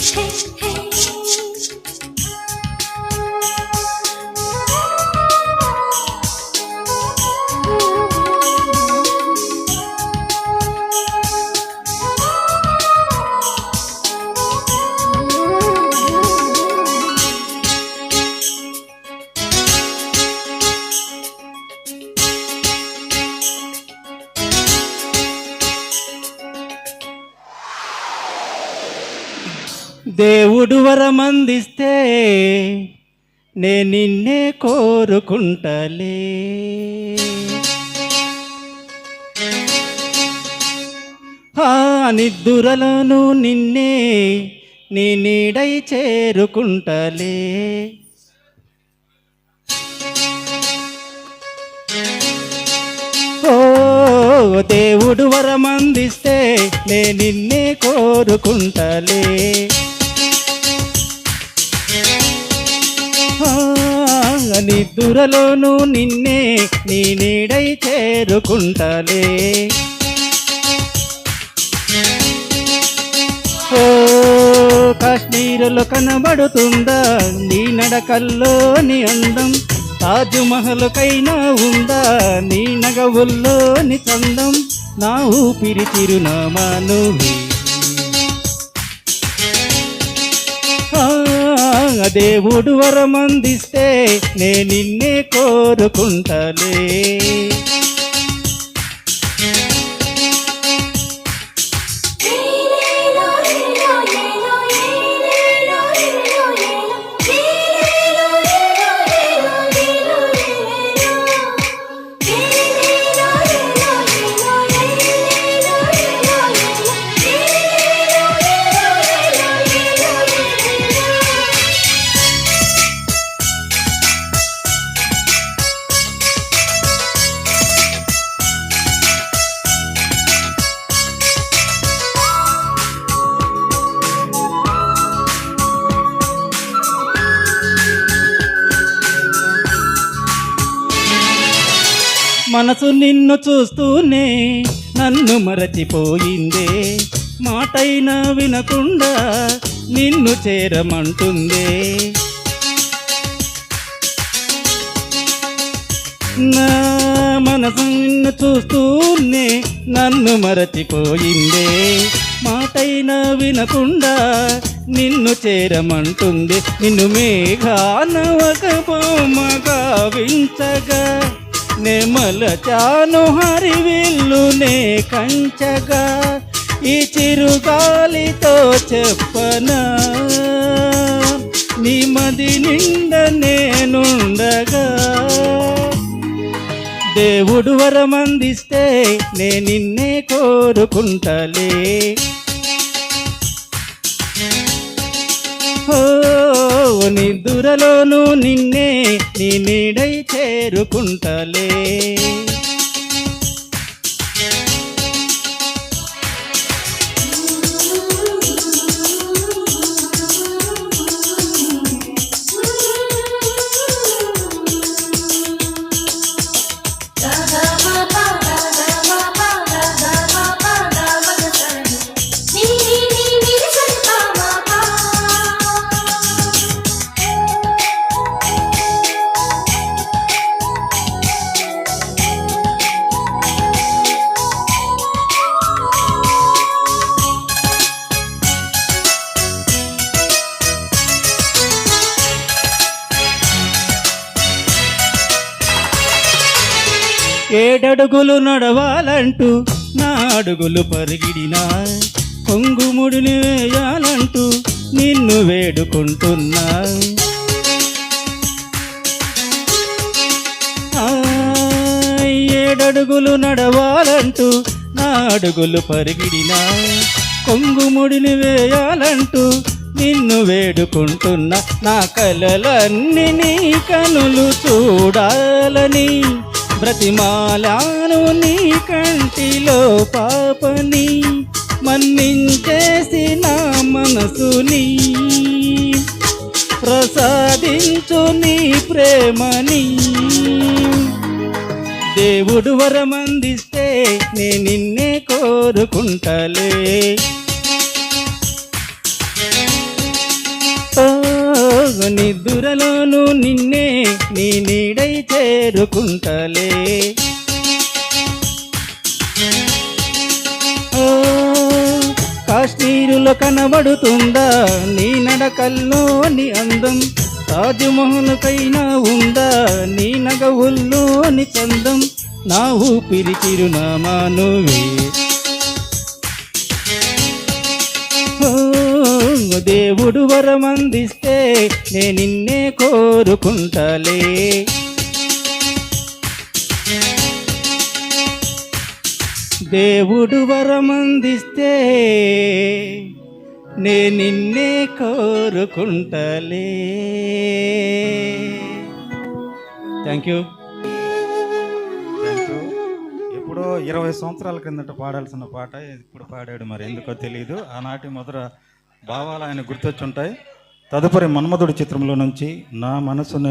hey, hey. దేవుడు వరమందిస్తే నే నిన్నే కోరుకుంటలే. ఆ నిద్దురలోను నిన్నే నీ నీడై చేరుకుంటలే. ఓ దేవుడు వరమందిస్తే నే నిన్నే కోరుకుంటలే. నిద్దురలోను నిన్నే నీ నీడై చేరుకుంటలే. ఓ కాశ్మీరులో కనబడుతుందా? నీ నడకల్లోని అందం. తాజ్మహల్కైనా ఉందా? నీ నగవుల్లోని చందం. నా ఊపిరి చిరునామాను ఆ, దేవుడు వరమందిస్తే నే నిన్నే కోరుకుంటలే. మనసు నిన్ను చూస్తూనే నన్ను మరచిపోయిందే. మాటైనా వినకుండా నిన్ను చేరమంటుందే. నా మనసు నిన్ను చూస్తూనే నన్ను మరచిపోయిందే. మాటైనా వినకుండా నిన్ను చేరమంటుంది. నిన్ను మేఘానవక బొమ్మగా వించగా నెమలచాను హరివిల్లునే కంచగా ఈ చిరుగాలితో చెప్పనా? నీ మది నిండ నేనుండగా. దేవుడు వరమందిస్తే నే నిన్నే కోరుకుంటలే. నిద్దురలోను నిన్నే నీ నీడై చేరుకుంటలే. ఏడడుగులు నడవాలంటూ నా అడుగులు పరిగిడినా కొంగుముడిని వేయాలంటూ నిన్ను వేడుకుంటున్నా. ఆ, ఏడడుగులు నడవాలంటూ నా అడుగులు పరిగిడినా కొంగుముడిని వేయాలంటూ నిన్ను వేడుకుంటున్నా. నా కలలన్నీ నీ కనులు చూడాలని బ్రతిమాలాను నీ కంటిలో పాపని మన్నించేసి నా మనసుని ప్రసాదించు నీ ప్రేమని. దేవుడు వరమందిస్తే నే నిన్నే కోరుకుంటలే. నిద్దురలోను నిన్నే నీ నీడై చేరుకుంటలే. ఓ కాశ్మీరులో కనబడుతుందా నీ నడకల్లోని అందం? తాజ్మహల్కైనా ఉందా నీ నగవుల్లోని చందం? నా ఊపిరి చిరునామా నువ్వే దేవుడు వరమందిస్తే నే నిన్నే కోరుకుంటలే. దేవుడు వరమందిస్తే నే నిన్నే కోరుకుంటలే. థ్యాంక్ యూ ఎప్పుడో ఇరవై సంవత్సరాల కిందట పాడాల్సిన పాట ఇప్పుడు పాడాడు మరి ఎందుకో తెలియదు ఆనాటి మొదట భావాలు ఆయన గుర్తొచ్చుంటాయి. తదుపరి మన్మధుడి చిత్రంలో నుంచి నా మనసునే